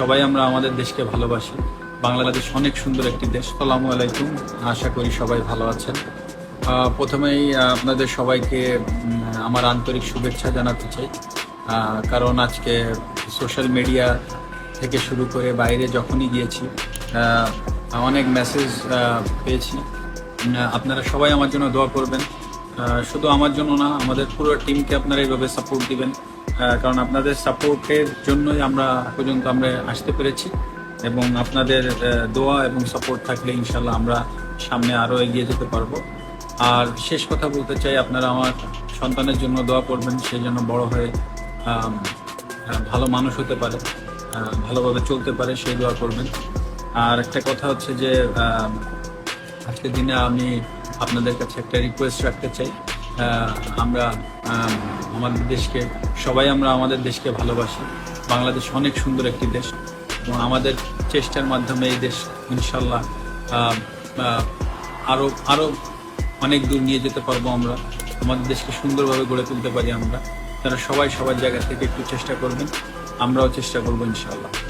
সবাই আমরা আমাদের দেশকে ভালোবাসি। বাংলাদেশ অনেক সুন্দর একটি দেশ। সালামু আলাইকুম। আশা করি সবাই ভালো আছেন। প্রথমেই আপনাদের সবাইকে আমার আন্তরিক শুভেচ্ছা জানাতে চাই। কারণ আজকে সোশ্যাল মিডিয়া থেকে শুরু করে বাইরে যখনই গিয়েছি অনেক মেসেজ পেয়েছি। আপনারা সবাই আমার জন্য দোয়া করবেন। শুধু আমার জন্য না, আমাদের পুরো টিমকে আপনারা এইভাবে সাপোর্ট দিবেন। কারণ আপনাদের সাপোর্টের জন্যই আমরা পর্যন্ত আমরা আসতে পেরেছি এবং আপনাদের দোয়া এবং সাপোর্ট থাকলে ইনশাল্লাহ আমরা সামনে আরও এগিয়ে যেতে পারব। আর শেষ কথা বলতে চাই, আপনারা আমার সন্তানের জন্য দোয়া করবেন, সে যেন বড় হয়ে ভালো মানুষ হতে পারে ভালোভাবে চলতে পারে, সেই দোয়া করবেন। আর একটা কথা হচ্ছে যে আজকের দিনে আমি আপনাদের কাছে একটা রিকোয়েস্ট রাখতে চাই। আমরা আমাদের দেশকে সবাই আমরা আমাদের দেশকে ভালোবাসি। বাংলাদেশ অনেক সুন্দর একটি দেশ এবং আমাদের চেষ্টার মাধ্যমে এই দেশ ইনশাল্লাহ আরও আহ, আরও আরও অনেক দূর নিয়ে যেতে পারব আমরা। আমাদের দেশকে সুন্দরভাবে গড়ে তুলতে পারি আমরা। তারা সবাই সবার জায়গা থেকে একটু চেষ্টা করবেন। আমরাও চেষ্টা করব ইনশাল্লাহ।